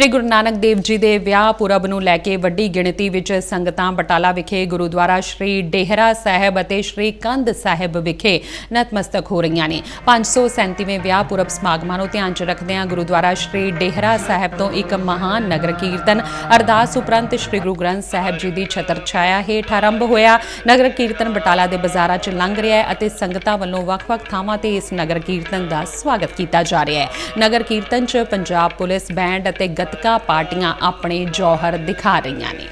ਸ਼੍ਰੀ ਗੁਰੂ ਨਾਨਕ ਦੇਵ ਜੀ ਦੇ ਵਿਆਹ ਪੁਰਬ ਨੂੰ ਲੈ ਕੇ ਵੱਡੀ ਗਿਣਤੀ ਵਿੱਚ ਸੰਗਤਾਂ ਬਟਾਲਾ ਵਿਖੇ, ਗੁਰਦੁਆਰਾ ਸ਼੍ਰੀ ਡੇਹਰਾ ਸਾਹਿਬ ਅਤੇ ਸ਼੍ਰੀ ਕੰਧ ਸਾਹਿਬ ਵਿਖੇ ਨਤਮਸਤਕ ਹੋ ਰਹੀਆਂ ਨੇ। 537ਵੇਂ ਵਿਆਹ ਪੁਰਬ ਸਮਾਗਮਾਂ ਨੂੰ ਧਿਆਨ 'ਚ ਰੱਖਦਿਆਂ ਗੁਰਦੁਆਰਾ ਸ਼੍ਰੀ ਡੇਹਰਾ ਸਾਹਿਬ ਤੋਂ ਇੱਕ ਮਹਾਨ ਨਗਰ ਕੀਰਤਨ ਅਰਦਾਸ ਉਪਰੰਤ ਸ਼੍ਰੀ ਗੁਰੂ ਗ੍ਰੰਥ ਸਾਹਿਬ ਜੀ ਦੀ ਛਤਰ ਛਾਇਆ ਹੇਠ ਆਰੰਭ ਹੋਇਆ। ਨਗਰ ਕੀਰਤਨ ਬਟਾਲਾ ਦੇ ਬਾਜ਼ਾਰਾਂ 'ਚ ਲੰਘ ਰਿਹਾ ਹੈ ਅਤੇ ਸੰਗਤਾਂ ਵੱਲੋਂ ਵੱਖ-ਵੱਖ ਥਾਵਾਂ ਤੇ ਇਸ ਨਗਰ ਕੀਰਤਨ ਦਾ ਸਵਾਗਤ ਕੀਤਾ ਜਾ ਰਿਹਾ ਹੈ। ਨਗਰ ਕੀਰਤਨ 'ਚ ਪੰਜਾਬ ਪੁਲਿਸ, ਬੈਂਡ ਅਤੇ ਗੱਤਕਾ ਪਾਰਟੀਆਂ ਆਪਣੇ ਜੌਹਰ ਦਿਖਾ ਰਹੀਆਂ ਨੇ।